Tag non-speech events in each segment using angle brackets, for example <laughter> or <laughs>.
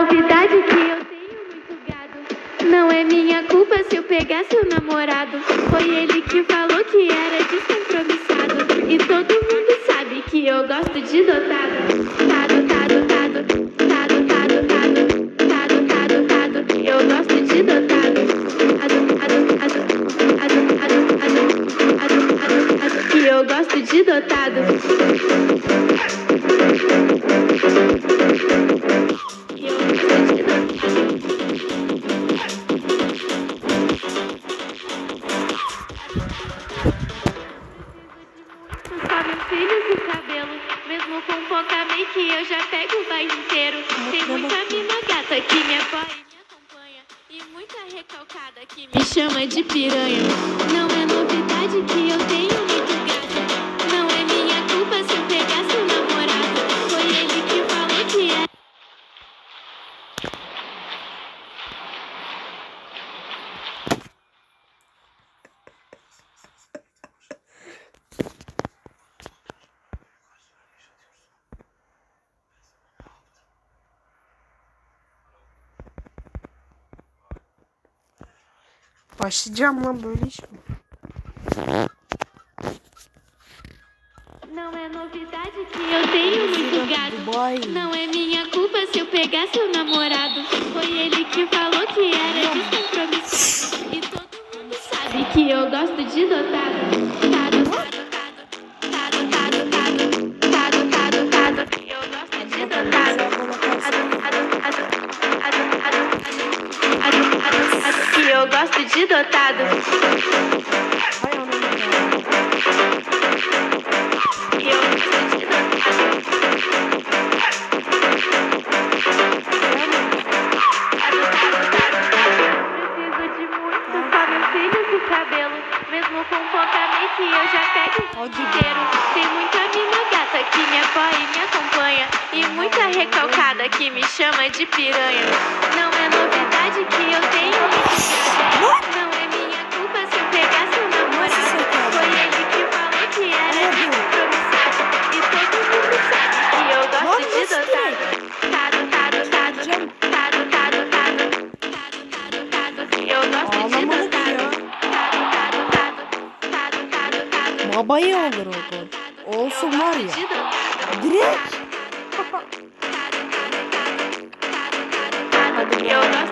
Novidade que eu tenho muito gado. Não é minha culpa se eu pegar seu namorado. Foi ele que falou que era descompromissado. E todo mundo sabe que eu gosto de dotado. Tado, tado, tado. Tado, tado, tado. Tado, tado, tado. Eu gosto de dotado. Ado, ado, ado. Ado, ado, ado. Ado, ado, ado. Que eu gosto de dotado. Eu já pego o bairro inteiro. Tem muita mina gata que me apoia e me acompanha. E muita recalcada que me chama de piranha. Não é novidade que eu tenho Başlayacağım lan böyle iş mi? Não é novidade que eu tenho muito gado. Não é minha culpa se eu pegar seu namorado. Foi ele que falou que era descompromissado. E todo mundo sabe que eu gosto de dotado. Tado, tado. Babayı olur o gol. Olsun var ya. Direkt. Eu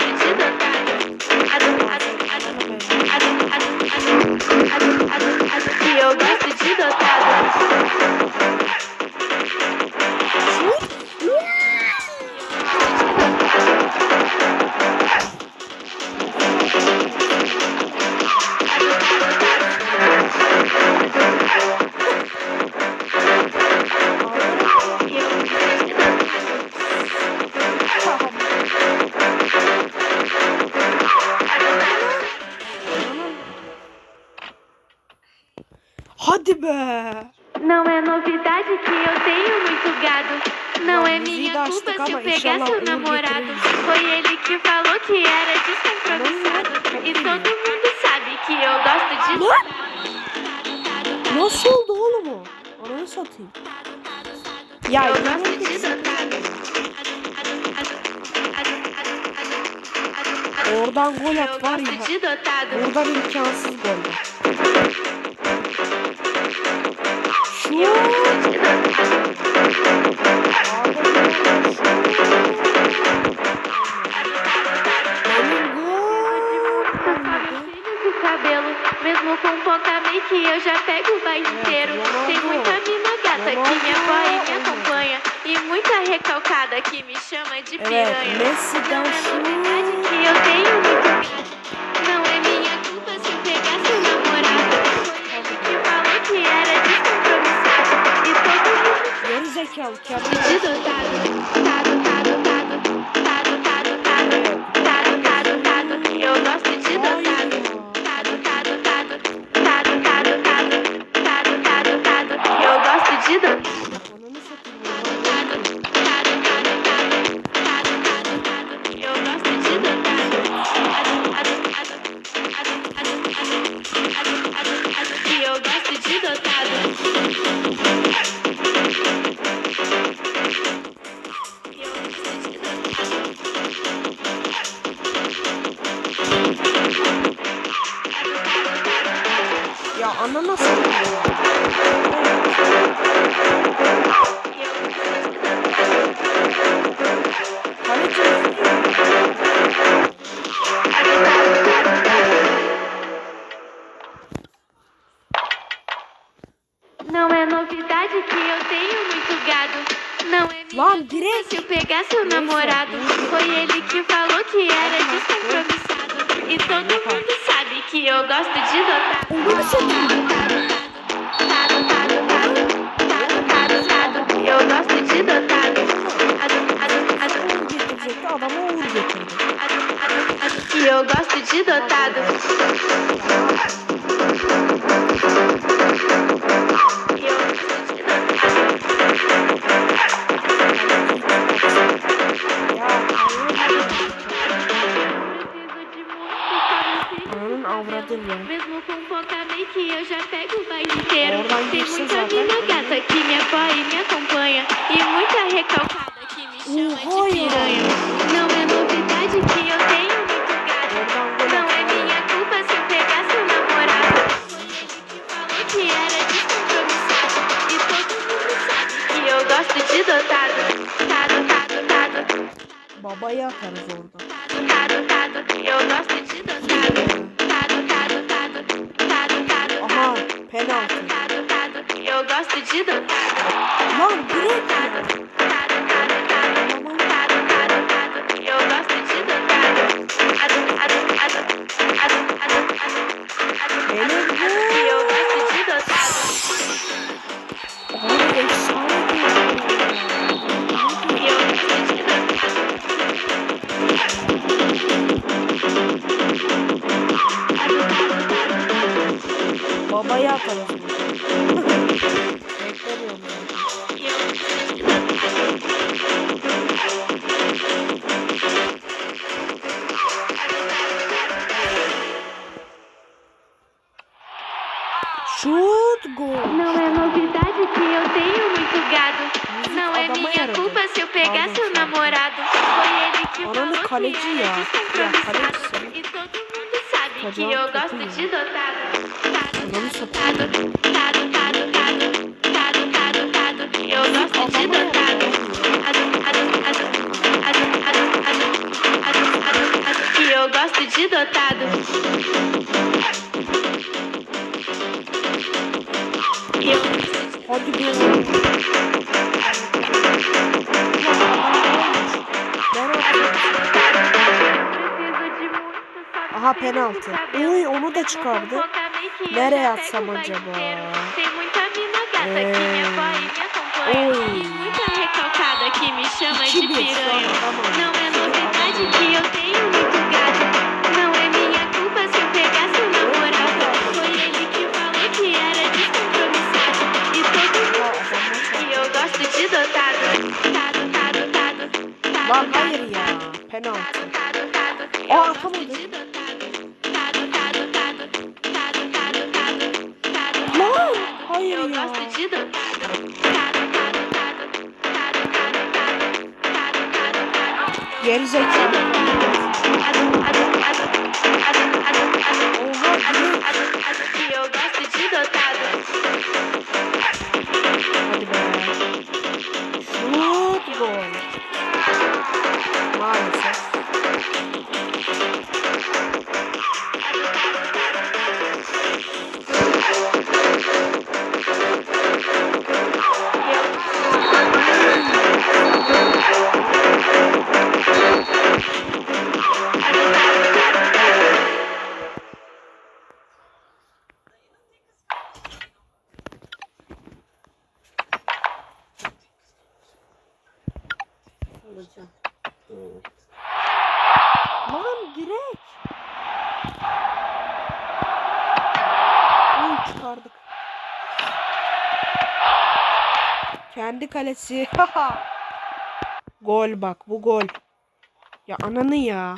Hadi be. Não é novidade que eu tenho muito gado. Não é minha culpa se eu pegar seu namorado. Foi ele que falou que era descompromissado. E todo mundo sabe que eu gosto de. Lan! Nasıl oldu oğlum o? Ananı satayım. Ya Eu gosto de dotado. Oradan gol Eu at var gosto ya. Buradan imkansız gol. Cabelo. Mesmo com pouca make, eu já pego o bairro inteiro. Tem muita mina gata que me apoia e me acompanha. E muita recalcada que me chama de Evet, piranha. É şu. novidade que eu tenho muito mundo Geri zekalı sabe kendine. de dotado. Ananın avradı ya. Mesmo com pouca make, eu já pego o baile inteiro. Oradan Tem muita mina gata que me apoia e me acompanha. E muita recalcada que me chama Oha de ya. piranha. Não é novidade que eu tenho muito gol Não é minha culpa se eu pegar seu namorado. Foi ele que falou que era descompromissado. E todo mundo sabe que eu gosto de dotado. Tado, tado, tado. Babaya atarız orada. Tado, tado, tado. Eu gosto de dotado. Aha penaltı. Lan direkt mi? gideyim. Aha penaltı. Oy onu da çıkardı. Nereye atsam acaba? Ee, oy. Recalcada que me Lan hayır ya. Penaltı. O atamadı. Lan hayır ya. Geri zekalı. Oha. Kendi kalesi. gol bak bu gol. Ya ananı ya.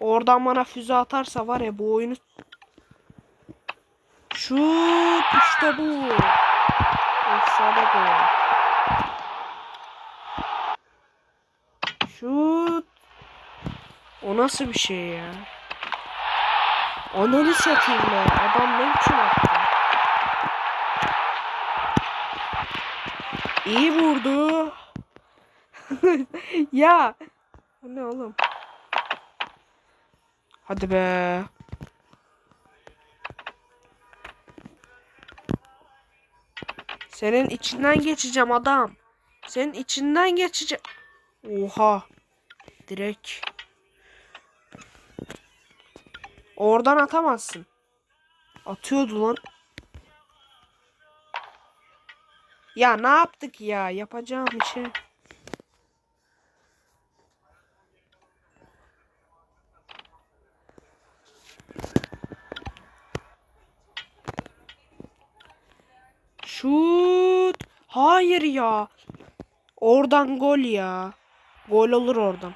Oradan bana füze atarsa var ya bu oyunu Şut işte bu. Efsane gol. Şut. O nasıl bir şey ya? Ananı satayım ben. Adam ne biçim attı? İyi vurdu. <laughs> ya. Bu ne oğlum? Hadi be. Senin içinden geçeceğim adam. Senin içinden geçeceğim. Oha. Direkt. Oradan atamazsın. Atıyordu lan. Ya ne yaptık ya? Yapacağım bir şey. Şut. Hayır ya. Oradan gol ya. Gol olur oradan.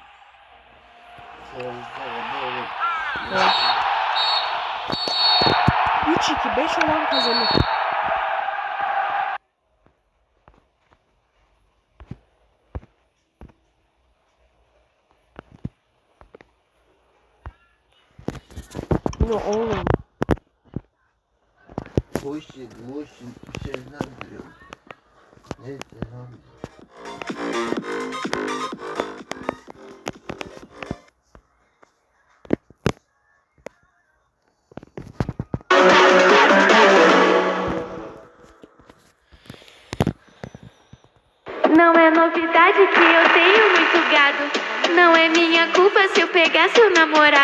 Evet. 3-2 5 olan kazanır. Devam edelim. Não é novidade que eu tenho muito gado. Não é minha culpa se eu pegar seu namorado.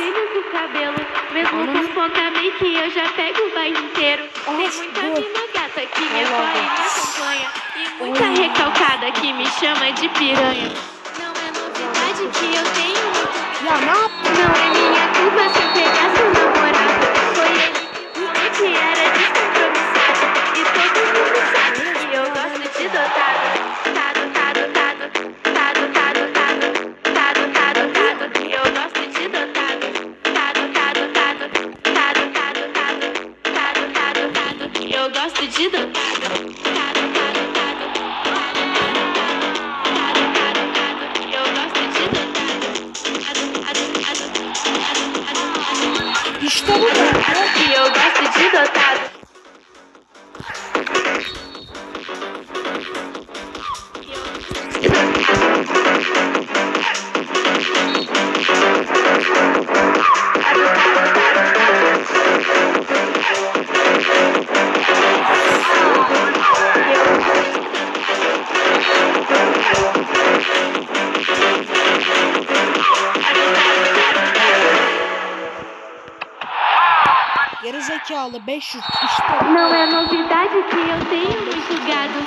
Cílios e cabelo. Mesmo com pouca make, eu já pego o bairro inteiro. Tem muita mina gata que me apoia e me acompanha. E muita recalcada que me chama de piranha. Não é novidade que eu tenho muito não é minha culpa se eu pegar seu namorado. Foi ele que falou que era descompromissado. E todo mundo sabe que eu gosto de dotado. 500 işte bu. Não é novidade que eu tenho muito gado.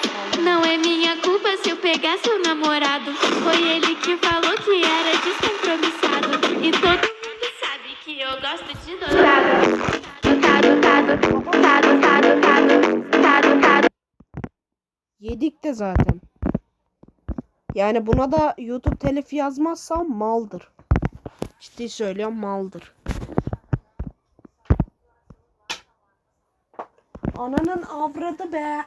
Não é minha culpa se eu pegar seu namorado. Foi ele que falou que era descompromissado. E todo mundo sabe que eu gosto de dotado. Dotado, dotado, dotado, dotado, dotado, dotado. Yedik de zaten. Yani buna da YouTube telif yazmazsam maldır. Ciddi söylüyorum maldır. Ananın avradı be.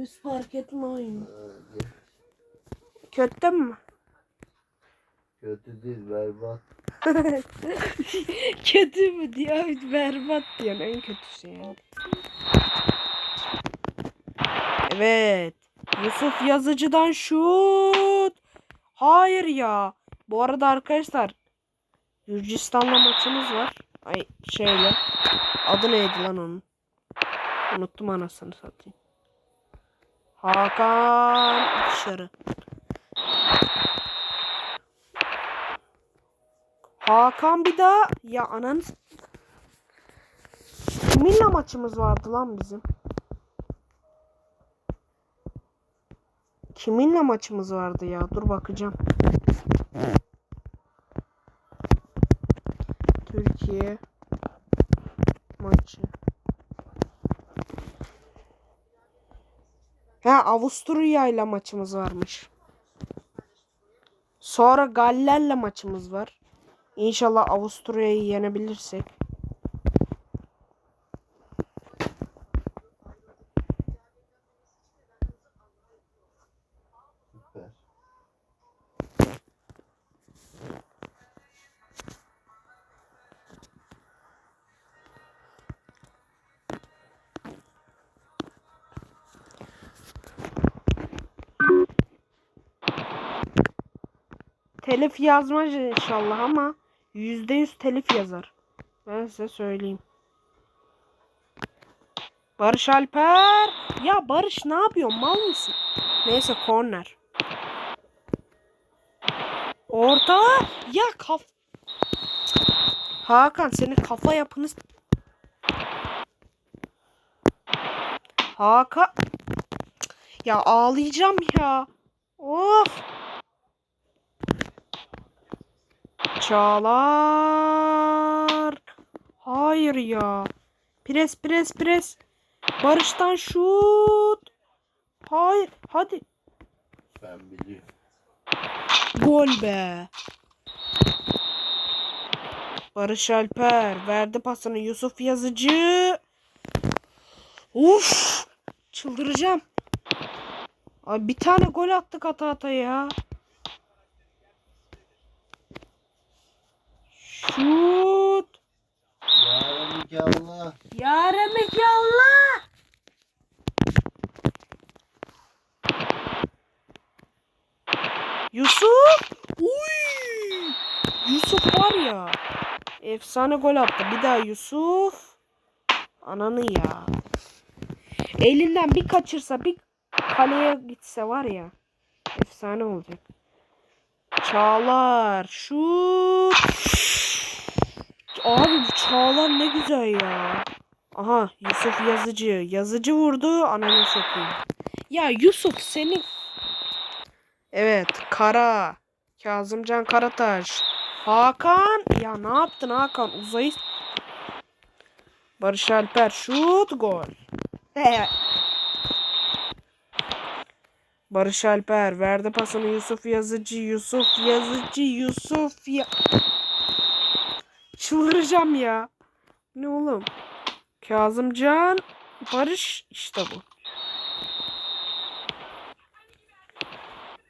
Otobüs park etme oyunu. Ha, gel. Kötü mü? Kötü değil berbat. <laughs> Kötü mü diyor berbat diyor en kötüsü yani. Evet. Yusuf Yazıcı'dan şut. Hayır ya. Bu arada arkadaşlar Gürcistan'la maçımız var. Ay şeyle. Adı neydi lan onun? Unuttum anasını satayım. Hakan dışarı. Hakan bir daha ya ananı s- Kiminle maçımız vardı lan bizim? Kiminle maçımız vardı ya? Dur bakacağım. Türkiye maçı. Ha Avusturya ile maçımız varmış. Sonra Galler'le maçımız var. İnşallah Avusturya'yı yenebilirsek. Telif yazmaz inşallah ama %100 telif yazar. Ben size söyleyeyim. Barış Alper. Ya Barış ne yapıyorsun? Mal mısın? Neyse korner. Orta. Ya kaf. Hakan senin kafa yapını... Hakan. Ya ağlayacağım ya. Of. Çağlar. Hayır ya. Pres pres pres. Barış'tan şut. Hayır. Hadi. Ben biliyorum. Gol be. Barış Alper verdi pasını Yusuf Yazıcı. Uf! Çıldıracağım. Abi bir tane gol attık ata ata ya. Şut. Yarın Allah. Yaremik Allah. Yusuf. Uy. Yusuf var ya. Efsane gol attı. Bir daha Yusuf. Ananı ya. Elinden bir kaçırsa bir kaleye gitse var ya. Efsane olacak. Çağlar. Şut. Abi bu Çağlar ne güzel ya. Aha Yusuf Yazıcı. Yazıcı vurdu. Ananı sokayım. Ya Yusuf senin... Evet Kara. Kazımcan Karataş. Hakan. Ya ne yaptın Hakan? Uzayı... Barış Alper şut gol. Barış Alper verdi pasını Yusuf Yazıcı. Yusuf Yazıcı. Yusuf ya... Çıldıracağım ya. Ne oğlum? Kazımcan Barış işte bu.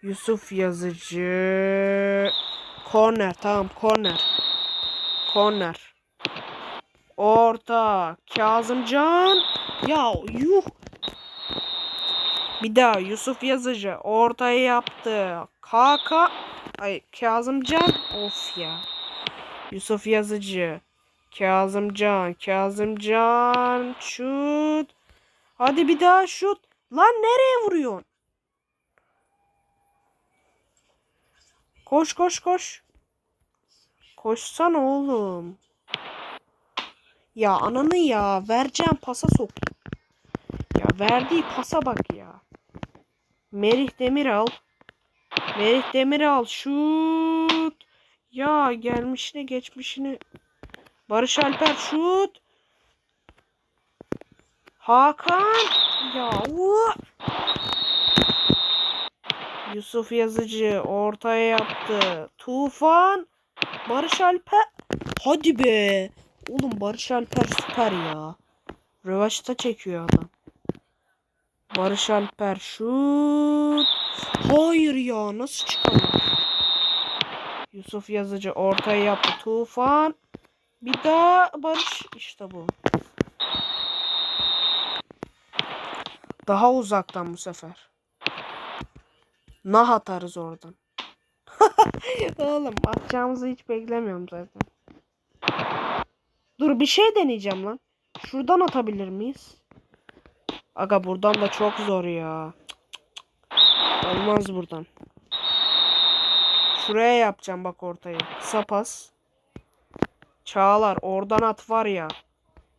Yusuf Yazıcı. Korner tamam korner. Korner. Orta. Kazımcan. Ya yuh. Bir daha Yusuf Yazıcı ortaya yaptı. Kaka. Ay Kazımcan. Of ya. Yusuf Yazıcı. Kazımcan. Kazımcan. Şut. Hadi bir daha şut. Lan nereye vuruyorsun? Koş koş koş. Koşsana oğlum. Ya ananı ya. Vereceğim pasa sok. Ya verdiği pasa bak ya. Merih Demiral. Merih Demiral şut. Ya gelmişine geçmişini. Barış Alper şut. Hakan. Ya. Yusuf Yazıcı ortaya yaptı. Tufan. Barış Alper. Hadi be. Oğlum Barış Alper süper ya. Rövaşta çekiyor adam. Barış Alper şut. Hayır ya nasıl çıkamaz? Yusuf Yazıcı ortaya yaptı. Tufan. Bir daha Barış. İşte bu. Daha uzaktan bu sefer. Nah atarız oradan. <laughs> Oğlum atacağımızı hiç beklemiyorum zaten. Dur bir şey deneyeceğim lan. Şuradan atabilir miyiz? Aga buradan da çok zor ya. Olmaz buradan. Şuraya yapacağım bak ortayı. Kısa pas. Çağlar oradan at var ya.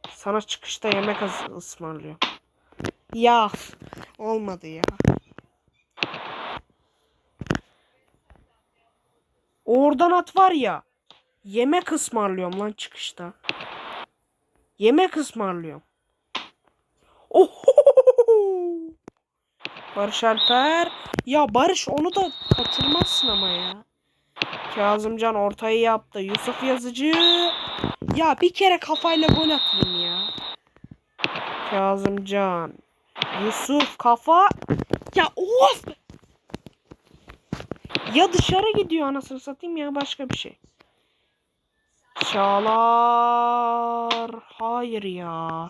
Sana çıkışta yemek ıs- ısmarlıyor. Ya olmadı ya. Oradan at var ya. Yemek ısmarlıyorum lan çıkışta. Yemek ısmarlıyorum. Oho! Barış Alper. Ya Barış onu da kaçırmazsın ama ya. Kazımcan ortayı yaptı. Yusuf Yazıcı. Ya bir kere kafayla gol atayım ya. Kazımcan. Yusuf kafa. Ya of. Ya dışarı gidiyor anasını satayım ya başka bir şey. Çağlar. Hayır ya.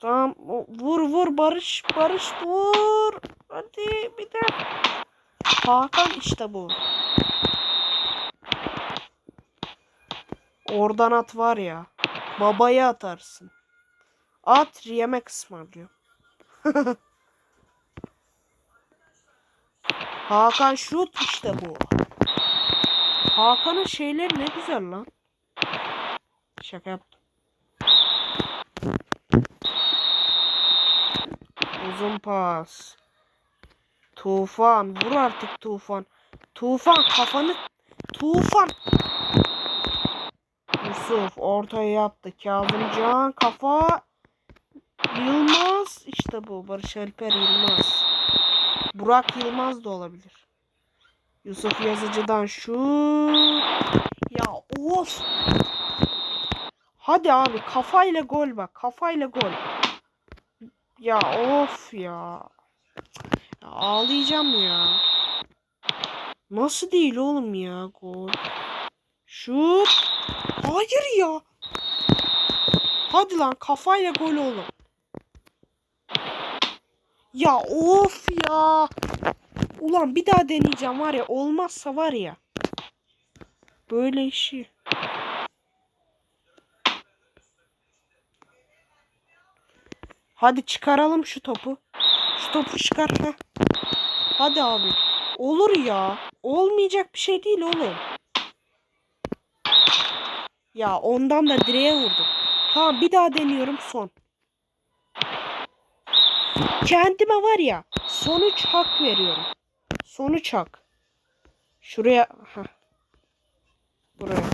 Tamam vur vur Barış Barış vur. Hadi bir de. Hakan işte bu. Oradan at var ya. Babaya atarsın. At yemek ısmarlıyor. <laughs> Hakan şut işte bu. Hakan'ın şeyleri ne güzel lan. Şaka yaptım. Uzun pas. Tufan vur artık Tufan. Tufan kafanı Tufan. Yusuf ortaya yaptı. Kazımcan kafa. Yılmaz işte bu. Barış Alper Yılmaz. Burak Yılmaz da olabilir. Yusuf Yazıcı'dan şu. Ya of. Hadi abi kafayla gol bak. Kafayla gol. Ya of ya. Ya ağlayacağım ya. Nasıl değil oğlum ya gol. Şut. Hayır ya. Hadi lan kafayla gol oğlum. Ya of ya. Ulan bir daha deneyeceğim var ya olmazsa var ya. Böyle işi. Hadi çıkaralım şu topu. Topu çıkar. Heh. Hadi abi. Olur ya. Olmayacak bir şey değil oğlum. Ya ondan da direğe vurdum. Tamam bir daha deniyorum son. Kendime var ya sonuç hak veriyorum. Sonuç hak. Şuraya. Heh. Buraya.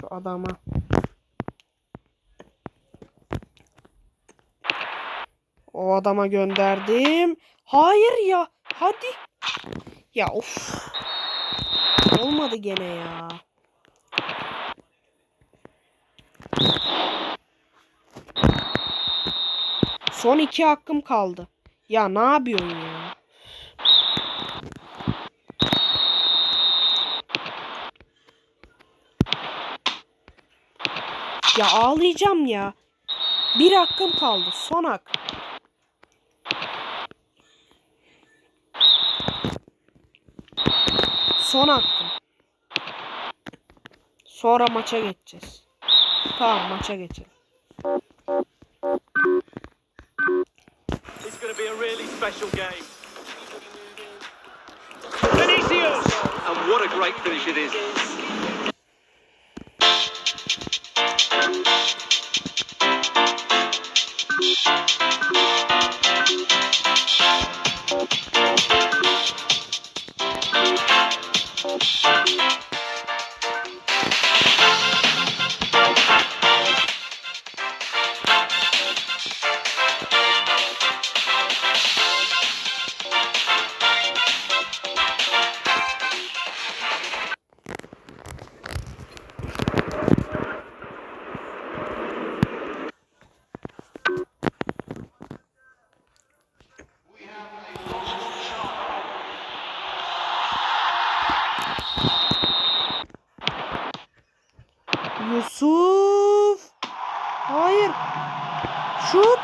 Şu adama. O adama gönderdim. Hayır ya. Hadi. Ya of. Olmadı gene ya. Son iki hakkım kaldı. Ya ne yapıyorsun ya? Ya ağlayacağım ya. Bir hakkım kaldı. Son hak. Son hakkım. Sonra maça geçeceğiz. Tamam maça geçelim. It's going to be a really special game. Vinicius! And what a great finish it is.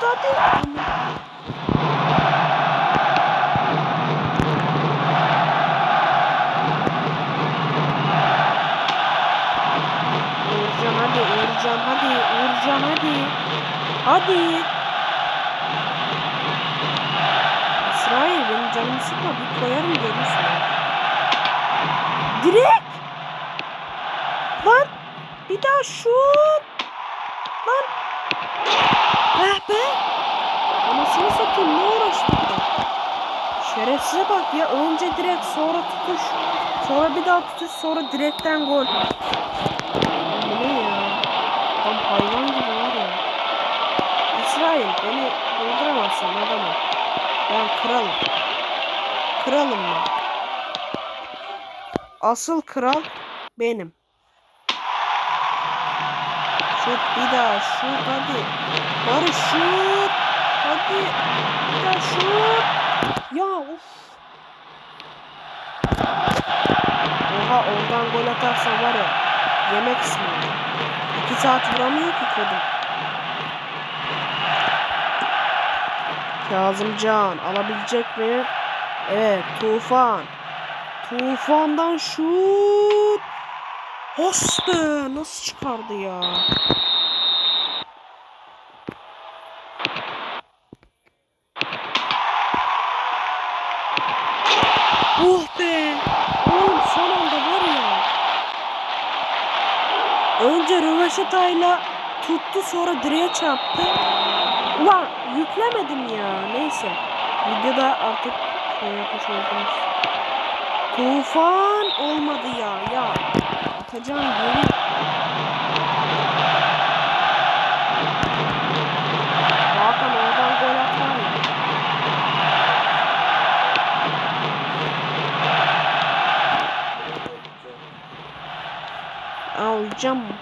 Hadi. Uğurcan hadi Uğurcan hadi Uğurcan hadi. Hadi. İsrail benim canımı sıkma bir koyarım görürsün. Direkt. Lan bir daha şut. Lan. Eh be. Satayım ne uğraştırdın? Şerefsize bak ya önce direkt sonra tutuş. Sonra bir daha tutuş sonra direkten gol. Bu ne ya? Tam hayvan gibi var ya. İsrail beni durduramazsın adamı. Ben kralım. Kralım ben. Asıl kral benim. Şut bir daha şut hadi. Barış şut. Hadi. Şut. Ya of. Oha oradan gol atarsan var ya. Yemek ısmarlı. İki saat vuramıyor ki kodum. Kazımcan alabilecek mi? Evet Tufan. Tufan'dan şut. Hos be nasıl çıkardı ya? Oh be. Oğlum son anda var ya. Önce röveşatayla tuttu sonra direğe çarptı. Ulan yüklemedim ya. Neyse. Videoda artık şey yapmış oldunuz. Tufan olmadı ya. Ya atacağım yeri. jump.